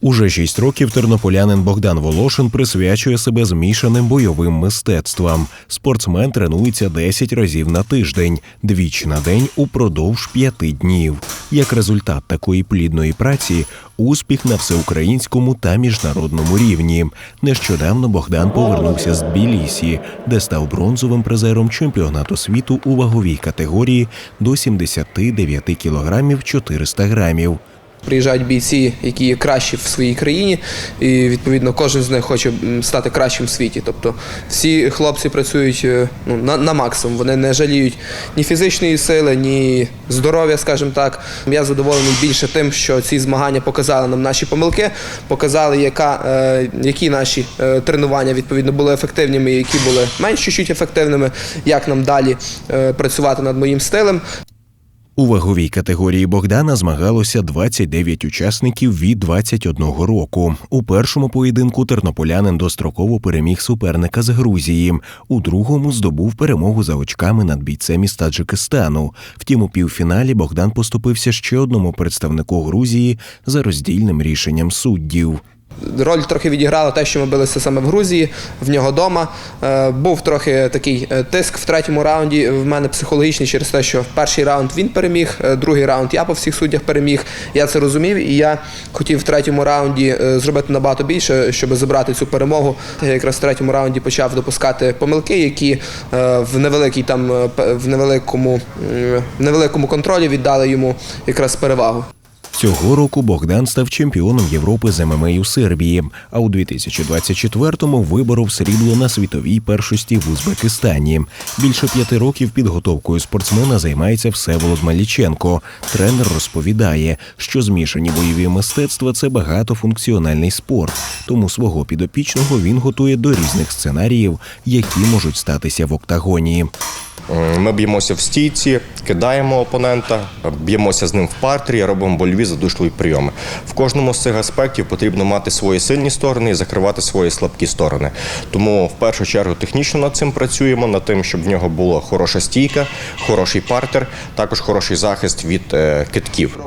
Уже шість років тернополянин Богдан Волошин присвячує себе змішаним бойовим мистецтвам. Спортсмен тренується 10 разів на тиждень, двічі на день упродовж п'яти днів. Як результат такої плідної праці, успіх на всеукраїнському та міжнародному рівні. Нещодавно Богдан повернувся з Тбілісі, де став бронзовим призером чемпіонату світу у ваговій категорії до 79 кілограмів 400 грамів. Приїжджають бійці, які є кращі в своїй країні, і відповідно кожен з них хоче стати кращим в світі. Тобто всі хлопці працюють е, ну, на, на максимум. Вони не жаліють ні фізичної сили, ні здоров'я, скажімо так. Я задоволений більше тим, що ці змагання показали нам наші помилки, показали, яка, е, які наші е, тренування відповідно були ефективними, які були менш чуть-чуть ефективними, як нам далі е, працювати над моїм стилем. У ваговій категорії Богдана змагалося 29 учасників від 21 року. У першому поєдинку тернополянин достроково переміг суперника з Грузії. У другому здобув перемогу за очками над бійцем із Таджикистану. Втім, у півфіналі Богдан поступився ще одному представнику Грузії за роздільним рішенням суддів. Роль трохи відіграла те, що ми билися саме в Грузії, в нього вдома. Е, був трохи такий е, тиск в третьому раунді. В мене психологічний через те, що перший раунд він переміг, е, другий раунд я по всіх суддях переміг. Я це розумів, і я хотів в третьому раунді зробити набагато більше, щоб забрати цю перемогу. Я якраз в третьому раунді почав допускати помилки, які в невеликій там в невеликому, в невеликому контролі віддали йому якраз перевагу. Цього року Богдан став чемпіоном Європи з ММА у Сербії, а у 2024-му виборов срібло на світовій першості в Узбекистані. Більше п'яти років підготовкою спортсмена займається Всеволод Маліченко. Тренер розповідає, що змішані бойові мистецтва це багатофункціональний спорт, тому свого підопічного він готує до різних сценаріїв, які можуть статися в октагоні. Ми б'ємося в стійці, кидаємо опонента, б'ємося з ним в партері, робимо больові задушливі прийоми. В кожному з цих аспектів потрібно мати свої сильні сторони і закривати свої слабкі сторони. Тому в першу чергу технічно над цим працюємо, над тим, щоб в нього була хороша стійка, хороший партер, також хороший захист від е, китків.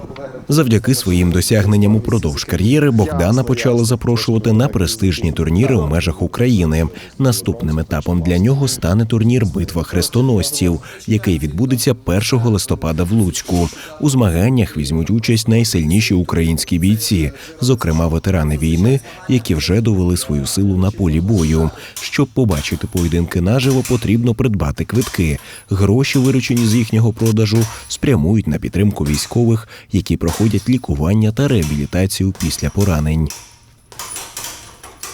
Завдяки своїм досягненням упродовж кар'єри Богдана почали запрошувати на престижні турніри у межах України. Наступним етапом для нього стане турнір Битва хрестоносців, який відбудеться 1 листопада в Луцьку. У змаганнях візьмуть участь найсильніші українські бійці, зокрема ветерани війни, які вже довели свою силу на полі бою. Щоб побачити поєдинки наживо, потрібно придбати квитки. Гроші, виручені з їхнього продажу, спрямують на підтримку військових, які проходять лікування та реабілітацію після поранень.